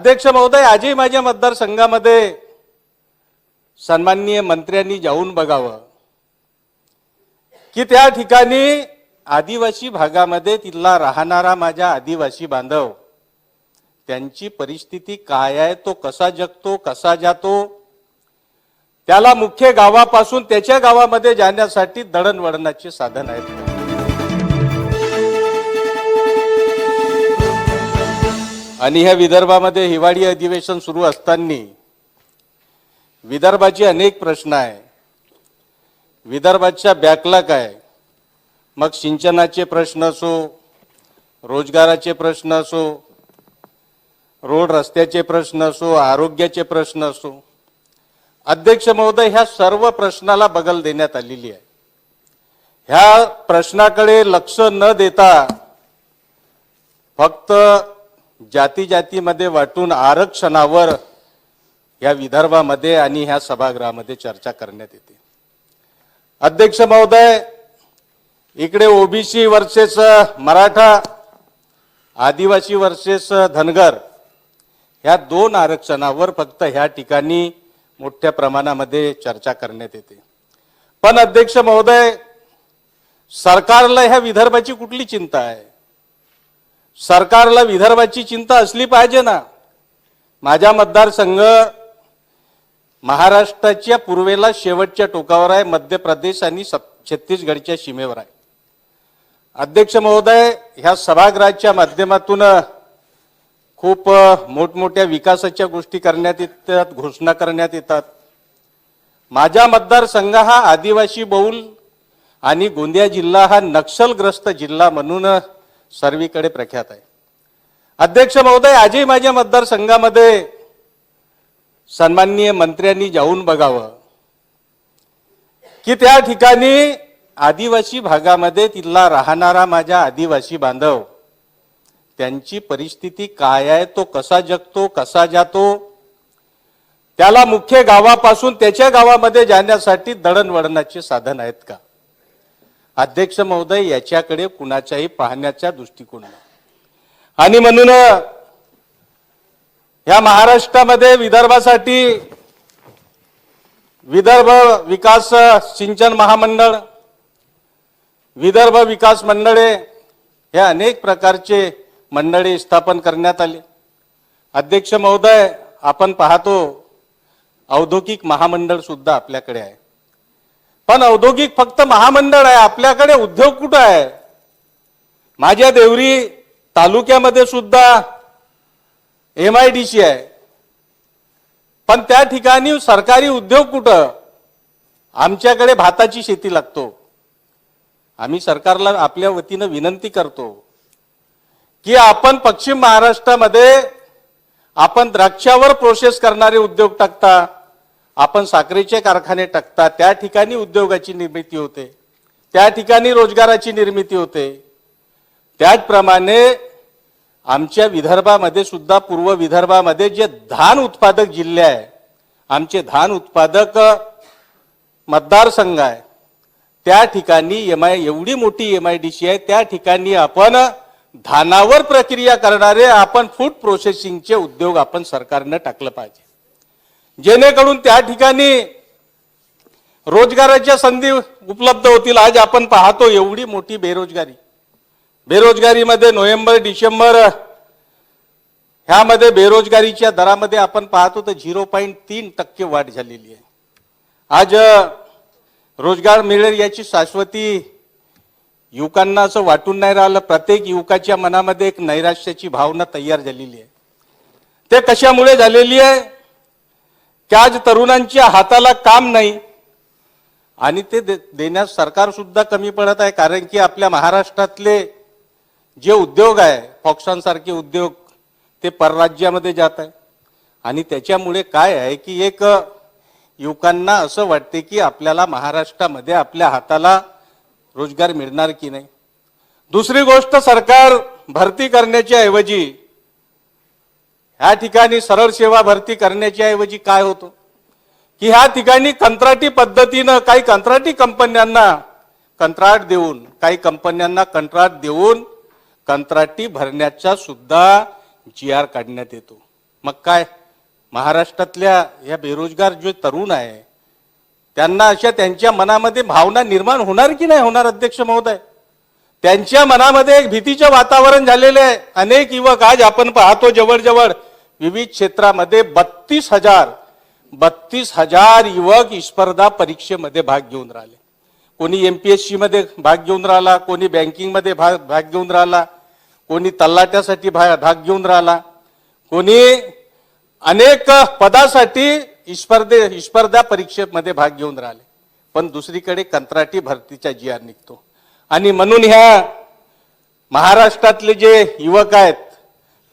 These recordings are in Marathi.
अध्यक्ष महोदय आजही माझ्या मतदारसंघामध्ये सन्माननीय मंत्र्यांनी जाऊन बघावं की त्या ठिकाणी आदिवासी भागामध्ये तिथला राहणारा माझ्या आदिवासी बांधव त्यांची परिस्थिती काय आहे तो कसा जगतो कसा जातो त्याला मुख्य गावापासून त्याच्या गावामध्ये जाण्यासाठी दळणवळणाचे साधन आहेत. आणि ह्या विदर्भामध्ये हिवाळी अधिवेशन सुरू असताना विदर्भाचे अनेक प्रश्न आहे. विदर्भाच्या बॅकला काय मग सिंचनाचे प्रश्न असो रोजगाराचे प्रश्न असो रोड रस्त्याचे प्रश्न असो आरोग्याचे प्रश्न असो अध्यक्ष महोदय ह्या सर्व प्रश्नाला बगल देण्यात आलेली आहे. ह्या प्रश्नाकडे लक्ष न देता फक्त जाती जातीमध्ये वाटून आरक्षणावर या विदर्भामध्ये आणि ह्या सभागृहामध्ये चर्चा करण्यात येते. अध्यक्ष महोदय इकडे ओबीसी वर्सेस मराठा आदिवासी वर्सेस धनगर ह्या दोन आरक्षणावर फक्त ह्या ठिकाणी मोठ्या प्रमाणामध्ये चर्चा करण्यात येते. पण अध्यक्ष महोदय सरकारला ह्या विदर्भाची कुठली चिंता आहे? सरकारला विदर्भाची चिंता असली पाहिजे ना. माझा मतदारसंघ महाराष्ट्राच्या पूर्वेला शेवटच्या टोकावर आहे मध्य प्रदेश आणि छत्तीसगडच्या सीमेवर आहे. अध्यक्ष महोदय ह्या सभागृहाच्या माध्यमातून खूप मोठमोठ्या विकासाच्या गोष्टी करण्यात येतात घोषणा करण्यात येतात. माझा मतदारसंघ हा आदिवासी बहुल आणि गोंदिया जिल्हा हा नक्षलग्रस्त जिल्हा म्हणून सर्वीकडे प्रख्यात आहे. अध्यक्ष महोदय आजही माझ्या मतदारसंघामध्ये सन्माननीय मंत्र्यांनी जाऊन बघावं की त्या ठिकाणी आदिवासी भागामध्ये तिथला राहणारा माझ्या आदिवासी बांधव त्यांची परिस्थिती काय आहे तो कसा जगतो कसा जातो त्याला मुख्य गावापासून त्याच्या गावामध्ये जाण्यासाठी दळणवळणाचे साधन आहेत का? अध्यक्ष महोदय याच्याकडे कुणाच्याही पाहण्याच्या दृष्टिकोन आणि म्हणून या महाराष्ट्रामध्ये विदर्भासाठी विदर्भ विकास सिंचन महामंडळ विदर्भ विकास मंडळे हे अनेक प्रकारचे मंडळे स्थापन करण्यात आले. अध्यक्ष महोदय आपण पाहतो औद्योगिक महामंडळ सुद्धा आपल्याकडे आहे. पण औद्योगिक फक्त महामंडळ आहे आपल्याकडे उद्योग कुठं आहे? माझ्या देवरी तालुक्यामध्ये सुद्धा एम आय डी सी आहे. पण त्या ठिकाणी सरकारी उद्योग कुठं? आमच्याकडे भाताची शेती लागतो. आम्ही सरकारला आपल्या वतीनं विनंती करतो की आपण पश्चिम महाराष्ट्रामध्ये आपण द्राक्षावर प्रोसेस करणारे उद्योग टाकता. आपण साखरेचे कारखाने टाकता त्या ठिकाणी उद्योगाची निर्मिती होते त्या ठिकाणी रोजगाराची निर्मिती होते. त्याचप्रमाणे आमच्या विदर्भामध्ये सुद्धा पूर्व विदर्भामध्ये जे धान उत्पादक जिल्हे आहे आमचे धान उत्पादक मतदारसंघ आहे त्या ठिकाणी एम आय एवढी मोठी एम आय डी सी आहे त्या ठिकाणी आपण धानावर प्रक्रिया करणारे आपण फूड प्रोसेसिंगचे उद्योग आपण सरकारनं टाकलं पाहिजे. जेणेकरून त्या ठिकाणी रोजगाराच्या संधी उपलब्ध होतील. आज आपण पाहतो एवढी मोठी बेरोजगारी. बेरोजगारीमध्ये नोव्हेंबर डिसेंबर ह्यामध्ये बेरोजगारीच्या दरामध्ये आपण पाहतो तर झिरो पॉईंट तीन टक्के वाढ झालेली आहे. आज रोजगार मिळेल याची शाश्वती युवकांना असं वाटून नाही राहिलं. प्रत्येक युवकाच्या मनामध्ये एक नैराश्याची भावना तयार झालेली आहे. ते कशामुळे झालेली आहे? की आज तरुणांच्या हाताला काम नाही. आणि ते दे- देण्यास सरकार सुद्धा कमी पडत आहे कारण की आपल्या महाराष्ट्रातले जे उद्योग आहे फॉक्सॉनसारखे उद्योग ते परराज्यामध्ये जात आहे. आणि त्याच्यामुळे काय आहे की एक युवकांना असं वाटते की आपल्याला महाराष्ट्रामध्ये आपल्या हाताला रोजगार मिळणार की नाही. दुसरी गोष्ट सरकार भरती करण्याच्या ऐवजी ह्या ठिकाणी सरळ सेवा भरती करण्याच्या ऐवजी काय होतं? की ह्या ठिकाणी कंत्राटी पद्धतीनं काही कंत्राटी कंपन्यांना कंत्राट देऊन काही कंपन्यांना कंत्राट देऊन कंत्राटी भरण्याचा सुद्धा जी आर काढण्यात येतो. मग काय? महाराष्ट्रातल्या या बेरोजगार जे तरुण आहे त्यांना अशा त्यांच्या मनामध्ये भावना निर्माण होणार की नाही होणार अध्यक्ष महोदय? त्यांच्या मनामध्ये एक भीतीचे वातावरण झालेलं आहे. अनेक युवक आज आपण पाहतो जवळजवळ विविध क्षेत्रामध्ये बत्तीस हजार बत्तीस हजार युवक स्पर्धा परीक्षेमध्ये भाग घेऊन राहिले. कोणी एम पी एसमध्ये भाग घेऊन राहिला कोणी बँकिंगमध्ये भाग भाग घेऊन राहिला कोणी तलाट्यासाठी भा भाग घेऊन राहिला कोणी अनेक पदासाठी स्पर्धे स्पर्धा परीक्षेमध्ये भाग घेऊन राहिले. पण दुसरीकडे कंत्राटी भरतीचा जी आर निघतो. आणि म्हणून ह्या महाराष्ट्रातले जे युवक आहेत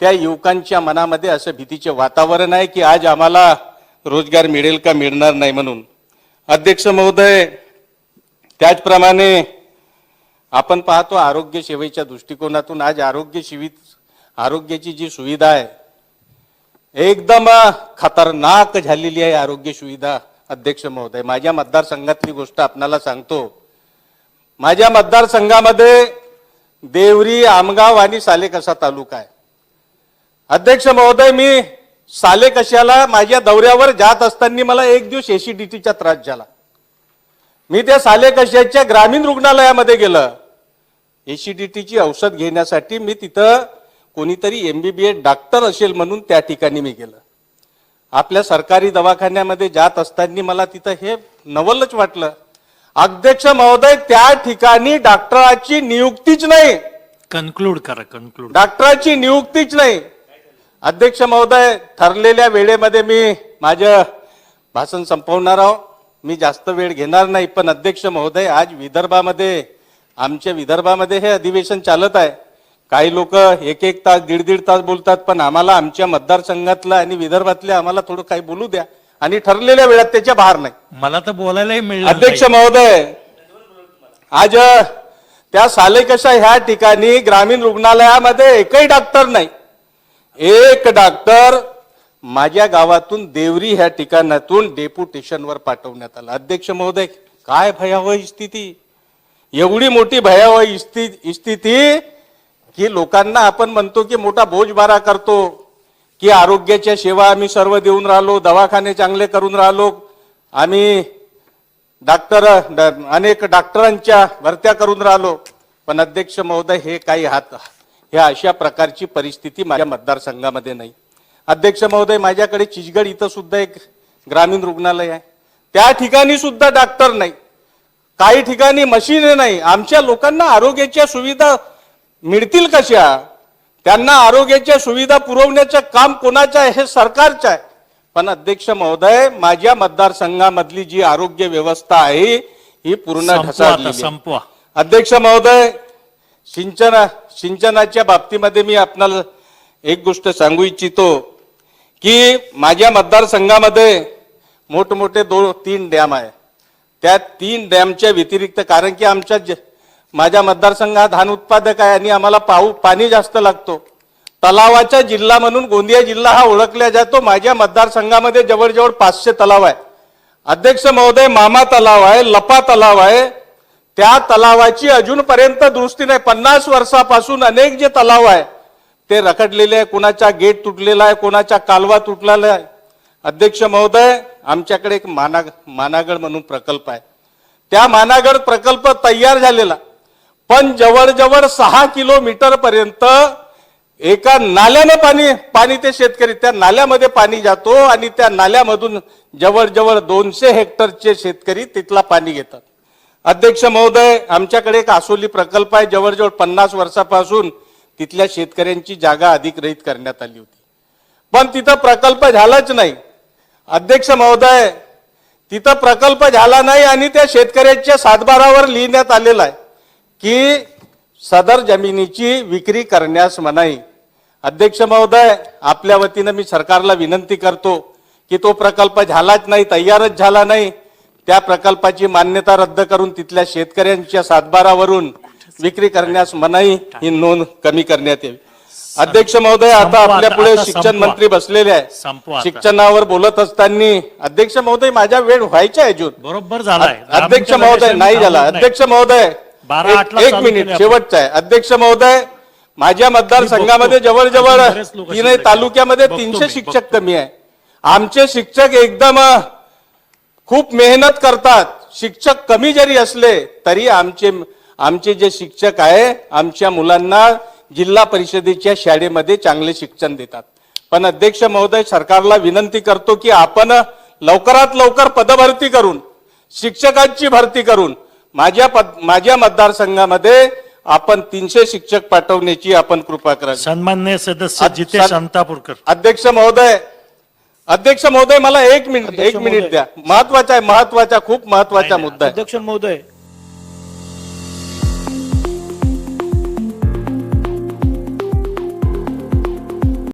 त्या युवकांच्या मनामध्ये असं भीतीचे वातावरण आहे की आज आम्हाला रोजगार मिळेल का मिळणार नाही म्हणून. अध्यक्ष महोदय त्याचप्रमाणे आपण पाहतो आरोग्य सेवेच्या दृष्टिकोनातून आज आरोग्य शिवित आरोग्याची जी सुविधा आहे एकदम खतरनाक झालेली आहे आरोग्य सुविधा अध्यक्ष महोदय. माझ्या मतदारसंघातली गोष्ट आपणाला सांगतो. माझ्या मतदारसंघामध्ये देवरी आमगाव आणि सालेकसा तालुका आहे. अध्यक्ष महोदय मी सालेकशाला माझ्या दौऱ्यावर जात असताना मला एक दिवस एसीडीटीचा त्रास झाला. मी त्या सालेकशाच्या ग्रामीण रुग्णालयामध्ये गेलं. एसीडीटीची औषध घेण्यासाठी मी तिथं कोणीतरी एमबीबीएस डॉक्टर असेल म्हणून त्या ठिकाणी मी गेलं. आपल्या सरकारी दवाखान्यामध्ये जात असताना मला तिथं हे नवलच वाटलं. अध्यक्ष महोदय त्या ठिकाणी डॉक्टराची नियुक्तीच नाही. कन्क्लूड करा कन्क्लूड. डॉक्टराची नियुक्तीच नाही. अध्यक्ष महोदय ठरलेल्या वेळेमध्ये मी माझं भाषण संपवणार आहो. मी जास्त वेळ घेणार नाही पण अध्यक्ष महोदय आज विदर्भामध्ये आमच्या विदर्भामध्ये हे अधिवेशन चालत आहे. काही लोक एक एक तास दीड दीड तास बोलतात पण आम्हाला आमच्या मतदारसंघातलं आणि विदर्भातल्या आम्हाला थोडं काही बोलू द्या. आणि ठरलेल्या वेळात त्याच्या बाहेर नाही. मला तर बोलायलाही मिळलं अध्यक्ष. महोदय आज त्या सालेकशा ह्या ठिकाणी ग्रामीण रुग्णालयामध्ये एकही डॉक्टर नाही. एक डॉक्टर माझ्या गावातून देवरी ह्या ठिकाणातून डेप्युटेशनवर पाठवण्यात आला. अध्यक्ष महोदय काय भयावह स्थिती? एवढी मोठी भयावह स्थिती स्थिती की लोकांना आपण म्हणतो की मोठा भोजबारा करतो की आरोग्याच्या सेवा आम्ही सर्व देऊन राहिलो दवाखाने चांगले करून राहिलो आम्ही डॉक्टर ड- अनेक डॉक्टरांच्या भरत्या करून राहिलो. पण अध्यक्ष महोदय हे काही हात ह्या अशा प्रकारची परिस्थिती माझ्या मतदारसंघामध्ये नाही. अध्यक्ष महोदय माझ्याकडे चिचगड इथं सुद्धा एक ग्रामीण रुग्णालय आहे. त्या ठिकाणी सुद्धा डॉक्टर नाही. काही ठिकाणी मशीन नाही. आमच्या लोकांना आरोग्याच्या सुविधा मिळतील कशा? त्यांना आरोग्याच्या सुविधा पुरवण्याचं काम कोणाचं आहे? हे सरकारचं आहे. पण अध्यक्ष महोदय माझ्या मतदारसंघामधली जी आरोग्य व्यवस्था आहे ही पूर्ण आहे. संपवा. अध्यक्ष महोदय सिंचना सिंचनाच्या बाबतीमध्ये मी आपणाला एक गोष्ट सांगू इच्छितो की माझ्या मतदारसंघामध्ये मोठमोठे दोन तीन डॅम आहे. त्या तीन डॅमच्या व्यतिरिक्त कारण की आमच्या ज- माझ्या मतदारसंघात धान उत्पादक आहे आणि आम्हाला पाऊ पाणी जास्त लागतो. तलावाचा जिल्हा म्हणून गोंदिया जिल्हा हा ओळखला जातो. माझ्या मतदारसंघामध्ये जवळजवळ पाचशे तलाव आहे. अध्यक्ष महोदय मामा तलाव आहे लपा तलाव आहे. त्या तलावाची अजूनपर्यंत दुरुस्ती नाही. पन्नास वर्षापासून अनेक जे तलाव आहे ते रखडलेले आहे. कोणाचा गेट तुटलेला आहे कोणाचा कालवा तुटलेला आहे. अध्यक्ष महोदय आमच्याकडे एक माना मानागड म्हणून प्रकल्प आहे. त्या मानागड प्रकल्प तयार झालेला. पण जवळजवळ सहा किलोमीटर पर्यंत एका नाल्यानं पाणी पाणी ते शेतकरी त्या नाल्यामध्ये पाणी जातो आणि त्या नाल्यामधून जवळजवळ दोनशे हेक्टरचे शेतकरी तिथला पाणी घेतात. अध्यक्ष महोदय आमच्याकडे एक आसोली प्रकल्प आहे जवळजवळ पन्नास वर्षापासून तिथल्या शेतकऱ्यांची जागा अधिग्रहित करण्यात आली होती. पण तिथं प्रकल्प झालाच नाही. अध्यक्ष महोदय तिथं प्रकल्प झाला नाही आणि त्या शेतकऱ्याच्या सातबारावर लिहिण्यात आलेलं आहे की सदर जमिनीची विक्री करण्यास मनाई अध्यक्ष महोदय आपल्या वतीनं मी सरकारला विनंती करतो की तो प्रकल्प झालाच नाही तयारच झाला नाही. त्या प्रकल्पाची मान्यता रद्द करून तिथल्या शेतकऱ्यांच्या सातबारावरून विक्री करण्यास मनाई ही नोंद कमी करण्यात यावी अध्यक्ष महोदय आता आपल्या पुढे शिक्षण. मंत्री बसलेले आहे. शिक्षणावर बोलत असताना अध्यक्ष महोदय माझ्या वेळ व्हायचा आहे अजून बरोबर दहा अध्यक्ष महोदय नाही झाला. अध्यक्ष महोदय एक- मिनिट. शेवटचा आहे अध्यक्ष महोदय माझ्या मतदारसंघामध्ये. जवळजवळ तालुक्यामध्ये तीनशे शिक्षक. कमी आहे आमचे शिक्षक एकदम खूप मेहनत करतात. शिक्षक कमी जरी असले तरी आमचे आमचे जे शिक्षक आहे आमच्या मुलांना जिल्हा परिषदेच्या शाळेमध्ये चांगले शिक्षण देतात. पण अध्यक्ष महोदय सरकारला विनंती करतो की आपण लवकरात लवकर पदभरती करून शिक्षकांची भरती करून माझ्या पद माझ्या मतदारसंघामध्ये आपण तीनशे शिक्षक पाठवण्याची आपण कृपा करा सन्मान्य सदस्य जितेश अंतापूरकर अध्यक्ष महोदय अध्यक्ष महोदय मला एक मिनिट एक मिनिट. द्या. महत्त्वाचा आहे महत्त्वाचा खूप महत्त्वाचा मुद्दा आहे. अध्यक्ष महोदय